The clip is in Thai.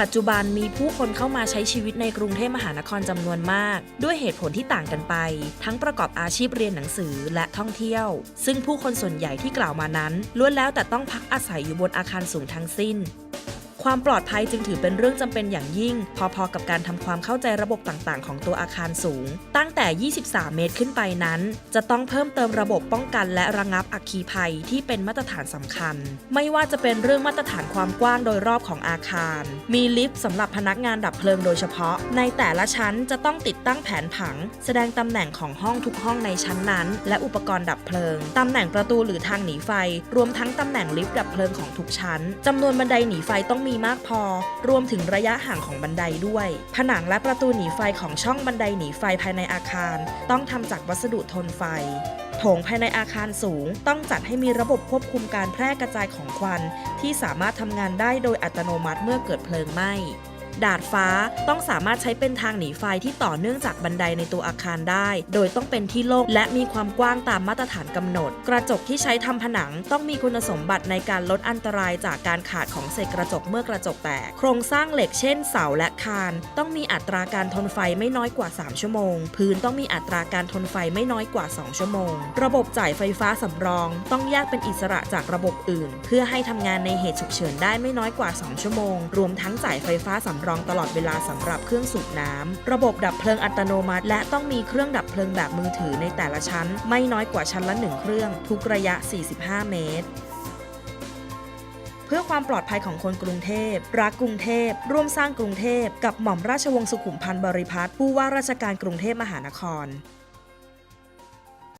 ปัจจุบันมีผู้คนเข้ามาใช้ชีวิตในกรุงเทพมหานครจำนวนมาก ด้วยเหตุผลที่ต่างกันไป ทั้งประกอบอาชีพเรียนหนังสือและท่องเที่ยว ซึ่งผู้คนส่วนใหญ่ที่กล่าวมานั้นล้วนแล้วแต่ต้องพักอาศัยอยู่บนอาคารสูงทั้งสิ้น ความปลอดภัยจึงถือเป็นเรื่องจำเป็นอย่างยิ่ง พอๆกับการทำความเข้าใจระบบต่างๆ ของตัวอาคารสูง ตั้งแต่ 23 เมตรขึ้นไปนั้น จะต้องเพิ่มเติมระบบป้องกันและระงับอัคคีภัยที่เป็นมาตรฐานสำคัญ ไม่ว่าจะเป็นเรื่องมาตรฐานความกว้างโดยรอบของอาคาร มีลิฟต์สำหรับพนักงานดับเพลิงโดยเฉพาะ ในแต่ละชั้นจะต้องติดตั้งแผนผัง แสดงตำแหน่งของห้องทุกห้องในชั้นนั้น และอุปกรณ์ดับเพลิง ตำแหน่งประตูหรือทางหนีไฟ รวมทั้งตำแหน่งลิฟต์ดับเพลิงของทุกชั้นจำนวนบันไดหนีไฟต้องมีมากพอ รวมถึงระยะห่างของบันไดด้วย ผนังและประตูหนีไฟของช่องบันไดหนีไฟภายในอาคาร ต้องทำจากวัสดุทนไฟโถงภายในอาคารสูง ต้องจัดให้มีระบบควบคุมการแพร่กระจายของควัน ที่สามารถทำงานได้โดยอัตโนมัติเมื่อเกิดเพลิงไหม้ ดาดฟ้าต้องสามารถใช้เป็นทางหนีไฟที่ต่อเนื่องจากบันไดในตัวอาคารได้ โดยต้องเป็นที่โล่งและมีความกว้างตามมาตรฐานกำหนด กระจกที่ใช้ทำผนังต้องมีคุณสมบัติในการลดอันตรายจากการขาดของเศษกระจกเมื่อกระจกแตก โครงสร้างเหล็กเช่นเสาและคาน ต้องมีอัตราการทนไฟไม่น้อยกว่า 3 ชั่วโมง พื้นต้องมีอัตราการทนไฟไม่น้อยกว่า 2 ชั่วโมง ระบบจ่ายไฟฟ้าสำรอง ต้องแยกเป็นอิสระจากระบบอื่น เพื่อให้ทำงานในเหตุฉุกเฉินได้ไม่น้อยกว่า 2 ชั่วโมง รวมทั้งจ่ายไฟฟ้าสำรองตลอดเวลาสำหรับเครื่องสูบน้ำระบบดับเพลิงอัตโนมัติ และต้องมีเครื่องดับเพลิงแบบมือถือในแต่ละชั้น ไม่น้อยกว่าชั้นละหนึ่งเครื่อง ทุกระยะ 45 เมตรเพื่อความปลอดภัยของคนกรุงเทพ รักกรุงเทพ ร่วมสร้างกรุงเทพ กับหม่อมราชวงศ์สุขุมพันธ์บริพัตรผู้ว่าราชการกรุงเทพมหานคร